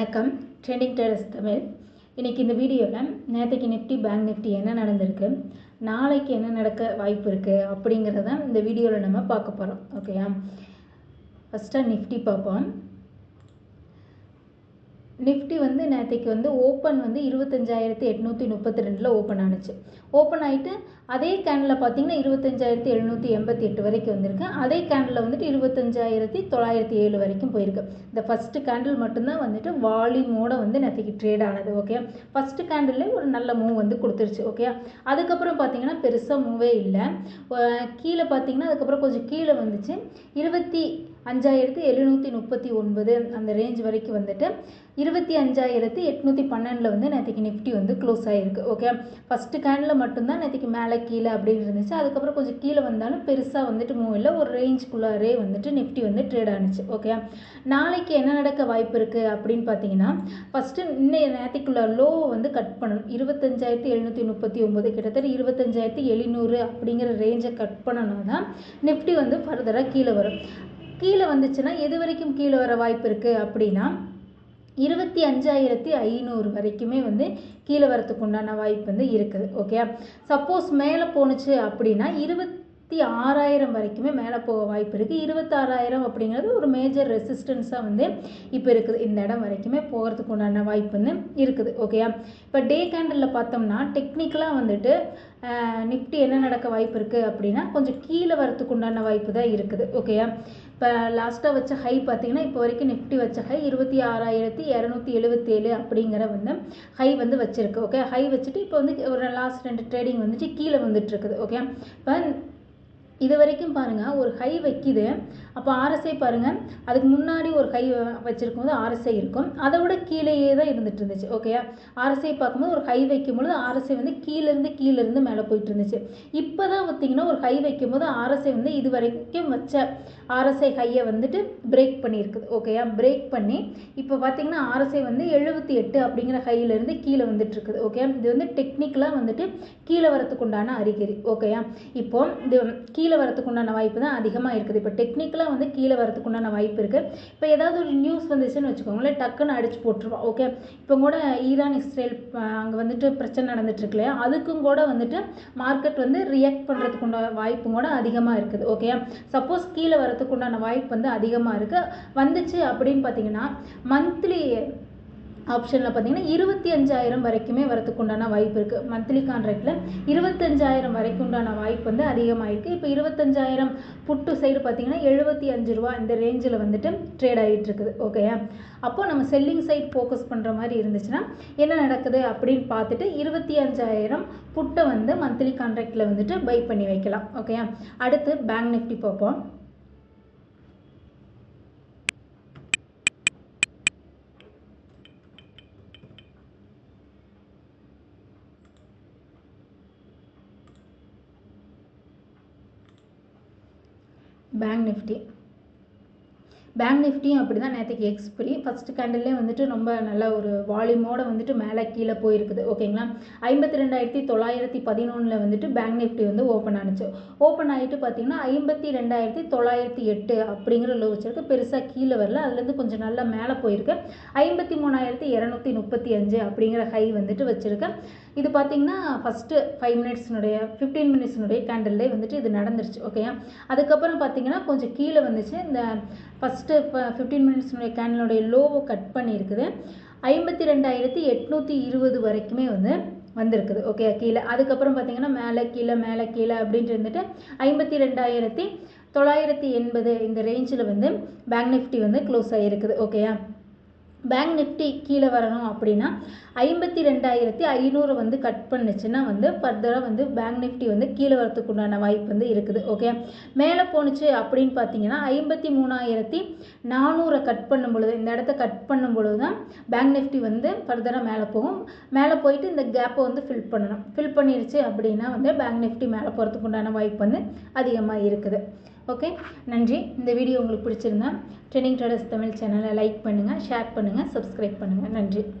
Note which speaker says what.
Speaker 1: வணக்கம். Trending terrace Tamil. இன்றைக்கி இந்த வீடியோவில் நேற்றுக்கு நிஃப்டி பேங்க் நிஃப்டி என்ன நடந்திருக்கு நாளைக்கு என்ன நடக்க வாய்ப்பு இருக்குது அப்படிங்கிறத இந்த வீடியோவில் நம்ம பார்க்க போகிறோம் ஓகேயா ஃபஸ்ட்டாக நிஃப்டி பார்ப்போம். நிஃப்டி வந்து நேற்றுக்கு வந்து ஓப்பன் வந்து இருபத்தஞ்சாயிரத்தி எட்நூற்றி முப்பத்தி ரெண்டில் ஓப்பன் ஆனுச்சு. ஓப்பன் ஆகிட்டு அதே கேண்டில் பார்த்தீங்கன்னா இருபத்தஞ்சாயிரத்தி எழுநூற்றி எண்பத்தி எட்டு வரைக்கும் வந்திருக்கு. அதே கேண்டில் வந்துட்டு இருபத்தஞ்சாயிரத்தி தொள்ளாயிரத்தி ஏழு வரைக்கும் போயிருக்கு. இந்த ஃபஸ்ட்டு கேண்டில் மட்டும்தான் வந்துட்டு வால்யூமோட வந்து நேற்றுக்கு ட்ரேட் ஆனது ஓகே ஃபஸ்ட்டு கேண்டில்லே ஒரு நல்ல மூவ் வந்து கொடுத்துருச்சு ஓகே அதுக்கப்புறம் பார்த்தீங்கன்னா பெருசாக மூவே இல்லை. கீழே பார்த்தீங்கன்னா அதுக்கப்புறம் கொஞ்சம் கீழே வந்துச்சு. இருபத்தி அஞ்சாயிரத்தி எழுநூற்றி முப்பத்தி ஒன்பது அந்த ரேஞ்ச் வரைக்கும் வந்துட்டு. இருபத்தி அஞ்சாயிரத்தி எட்நூற்றி பன்னெண்டில் வந்து நேற்றுக்கு நிஃப்டி வந்து க்ளோஸ் ஆகிருக்கு ஓகே ஃபஸ்ட்டு கேண்டில் மட்டும்தான் நேற்றுக்கு மேலே கீழே அப்படின்னு இருந்துச்சு. அதுக்கப்புறம் கொஞ்சம் கீழே வந்தாலும் பெருசாக வந்துட்டு மூவ் இல்லை. ஒரு ரேஞ்சுக்குள்ளாரே வந்துட்டு நிஃப்டி வந்து ட்ரேட் ஆனிச்சு ஓகே நாளைக்கு என்ன நடக்க வாய்ப்பு இருக்குது அப்படின்னு பார்த்தீங்கன்னா ஃபஸ்ட்டு இன்னைய நேற்றுக்குள்ள லோ வந்து கட் பண்ணணும். இருபத்தஞ்சாயிரத்தி எழுநூற்றி முப்பத்தி ஒம்பது கிட்டத்தட்ட இருபத்தஞ்சாயிரத்தி எழுநூறு அப்படிங்கிற ரேஞ்சை கட் பண்ணணும் தான் நிஃப்டி வந்து ஃபர்தராக கீழே வரும். கீழே வந்துச்சுன்னா எது வரைக்கும் கீழே வர வாய்ப்பு இருக்குது அப்படின்னா இருபத்தி அஞ்சாயிரத்தி ஐநூறு வரைக்குமே வந்து கீழே வரத்துக்கு உண்டான வாய்ப்பு வந்து இருக்குது ஓகே சப்போஸ் மேலே போணுச்சு அப்படின்னா இருபத் இருபத்தி ஆறாயிரம் வரைக்குமே மேலே போக வாய்ப்பு இருக்குது இருபத்தாறாயிரம் அப்படிங்கிறது ஒரு மேஜர் ரெசிஸ்டன்ஸாக வந்து இப்போ இருக்குது. இந்த இடம் வரைக்குமே போகிறதுக்கு உண்டான வாய்ப்பு வந்து இருக்குது. ஓகேயா இப்போ டே கேண்டலில் பார்த்தோம்னா டெக்னிக்கலாக வந்துட்டு நிஃப்டி என்ன நடக்க வாய்ப்பு இருக்குது அப்படின்னா கொஞ்சம் கீழே வரத்துக்கு உண்டான வாய்ப்பு தான் இருக்குது. ஓகேயா இப்போ லாஸ்ட்டாக வச்ச ஹை பார்த்தீங்கன்னா இப்போ வரைக்கும் நிஃப்டி வச்ச ஹை இருபத்தி ஆறாயிரத்தி இரநூத்தி எழுபத்தேழு அப்படிங்கிற வந்து ஹை வந்து வச்சுருக்கு. ஓகே ஹை வச்சுட்டு இப்போ வந்து ஒரு லாஸ்ட் ரெண்டு ட்ரேடிங் வந்துட்டு கீழே வந்துட்டுருக்குது ஓகே இப்போ இது வரைக்கும் பாருங்கள் ஒரு ஹை வைக்குது. அப்போ ஆர்எஸ்ஐ பாருங்கள் அதுக்கு முன்னாடி ஒரு ஹை வச்சுருக்கும் போது ஆர்எஸ்ஐ இருக்கும். அதை விட கீழேயே தான் இருந்துட்டு இருந்துச்சு. ஓகேயா ஆர்எஸ்ஐ பார்க்கும்போது ஒரு ஹை பொழுது ஆர்எஸ்ஐ வந்து கீழேருந்து கீழேருந்து மேலே போயிட்டு இருந்துச்சு. இப்போ தான் பார்த்தீங்கன்னா ஒரு ஹை வைக்கும்போது ஆர்எஸ்ஐ வந்து இது வரைக்கும் வச்ச ஆர்எஸ்ஐ ஹையை வந்துட்டு பிரேக் பண்ணியிருக்குது ஓகேயா பிரேக் பண்ணி இப்போ பார்த்தீங்கன்னா ஆர்எஸ்ஐ வந்து எழுபத்தி எட்டு அப்படிங்கிற ஹையிலேருந்து கீழே வந்துட்டுருக்குது ஓகே இது வந்து டெக்னிக்கலாக வந்துட்டு கீழே வரத்துக்கு உண்டான அறிகுறி ஓகேயா இப்போ இது கீழே வரத்துக்கு உண்டான வாய்ப்பு தான் அதிகமாக இருக்குது. இப்போ டெக்னிக்கலாக வந்து கீழே வரதுக்கு உண்டான வாய்ப்பு இருக்குது இப்போ ஏதாவது ஒரு நியூஸ் வந்துச்சுன்னு வச்சுக்கோங்களேன் டக்குன்னு அடிச்சு போட்டுருவோம். ஓகே இப்போ கூட ஈரான் இஸ்ரேல் அங்கே வந்துட்டு பிரச்சனை நடந்துட்டு இல்லையா? அதுக்கும் கூட வந்துட்டு மார்க்கெட் வந்து ரியாக்ட் பண்ணுறதுக்கு உண்டான வாய்ப்பும் கூட அதிகமாக இருக்குது. ஓகே சப்போஸ் கீழே வரதுக்கு உண்டான வாய்ப்பு வந்து அதிகமாக இருக்குது வந்துச்சு அப்படின்னு பார்த்தீங்கன்னா மந்த்லி ஆப்ஷனில் பார்த்தீங்கன்னா இருபத்தி அஞ்சாயிரம் வரைக்குமே வரத்துக்கு உண்டான வாய்ப்பு இருக்குது மந்த்லி கான்ட்ராக்டில் இருபத்தஞ்சாயிரம் வரைக்கும் உண்டான வாய்ப்பு வந்து அதிகமாக இருக்குது இப்போ இருபத்தஞ்சாயிரம் புட்டு சைடு பார்த்தீங்கன்னா எழுபத்தி அஞ்சு ரூபா இந்த ரேஞ்சில் வந்துட்டு ட்ரேட் ஆகிட்டுருக்குது ஓகேயா அப்போது நம்ம செல்லிங் சைட் ஃபோக்கஸ் பண்ணுற மாதிரி இருந்துச்சுன்னா என்ன நடக்குது அப்படின்னு பார்த்துட்டு இருபத்தி அஞ்சாயிரம் புட்டை வந்து மந்த்லி கான்ட்ராக்டில் வந்துட்டு பை பண்ணி வைக்கலாம். ஓகேயா அடுத்து பேங்க் நிஃப்டி பார்ப்போம். பேங்க் நிஃப்டி பேங்க் நிஃப்டியும் அப்படி தான் நேற்றுக்கு எக்ஸ்பிரி ஃபஸ்ட்டு கேண்டல்லே வந்துட்டு ரொம்ப நல்ல ஒரு வால்யூமோட வந்துட்டு மேலே கீழே போயிருக்குது. ஓகேங்களா ஐம்பத்தி ரெண்டாயிரத்தி தொள்ளாயிரத்தி பதினொன்றில் வந்துட்டு பேங்க் நிஃப்டி வந்து ஓப்பன் ஆனிச்சு. ஓப்பன் ஆகிட்டு பார்த்தீங்கன்னா ஐம்பத்தி ரெண்டாயிரத்தி தொள்ளாயிரத்தி எட்டு அப்படிங்கிற லோ வச்சிருக்கு. பெருசாக கீழே வரல. அதுலேருந்து கொஞ்சம் நல்லா மேலே போயிருக்கு. ஐம்பத்தி மூணாயிரத்தி இரநூத்தி முப்பத்தி அஞ்சு அப்படிங்கிற ஹை வந்துட்டு வச்சுருக்கேன் இது பார்த்தீங்கன்னா ஃபஸ்ட்டு ஃபைவ் மினிட்ஸ்னுடைய ஃபிஃப்டீன் மினிட்ஸ்னுடைய கேண்டில்லே வந்துட்டு இது நடந்துருச்சு ஓகேயா அதுக்கப்புறம் பார்த்தீங்கன்னா கொஞ்சம் கீழே வந்துச்சு. இந்த ஃபஸ்ட்டு இப்போ ஃபிஃப்டீன் மினிட்ஸ்னுடைய கேண்டலுடைய லோவை கட் பண்ணியிருக்குது. ஐம்பத்தி ரெண்டாயிரத்தி எட்நூற்றி இருபது வரைக்குமே வந்து வந்திருக்குது ஓகே கீழே. அதுக்கப்புறம் பார்த்தீங்கன்னா மேலே கீழே மேலே கீழே அப்படின்ட்டு இருந்துட்டு ஐம்பத்தி ரெண்டாயிரத்தி தொள்ளாயிரத்தி எண்பது இந்த ரேஞ்சில் வந்து பேங்க் நிஃப்டி வந்து க்ளோஸ் ஆகிருக்குது ஓகேயா பேங்க் நிஃப்டி கீழே வரணும் அப்படின்னா ஐம்பத்தி ரெண்டாயிரத்தி ஐநூறு வந்து கட் பண்ணுச்சுன்னா வந்து ஃபர்தராக வந்து பேங்க் நிஃப்டி வந்து கீழே வரத்துக்கு உண்டான வாய்ப்பு வந்து இருக்குது ஓகே மேலே போணுச்சு அப்படின்னு பார்த்தீங்கன்னா ஐம்பத்தி மூணாயிரத்தி நானூறை கட் பண்ணும் பொழுது இந்த இடத்த கட் பண்ணும் பொழுது தான் பேங்க் நிஃப்டி வந்து ஃபர்தராக மேலே போகும். மேலே போயிட்டு இந்த கேப்பை வந்து ஃபில் பண்ணணும். ஃபில் பண்ணிருச்சு அப்படின்னா வந்து பேங்க் நிஃப்டி மேலே போகிறதுக்கு உண்டான வாய்ப்பு வந்து அதிகமாக இருக்குது. ஓகே நன்றி. இந்த வீடியோ உங்களுக்கு பிடிச்சிருந்தா ட்ரெண்டிங் ட்ரேடர்ஸ் தமிழ் சேனலை லைக் பண்ணுங்கள் ஷேர் பண்ணுங்கள் சப்ஸ்கிரைப் பண்ணுங்கள் நன்றி.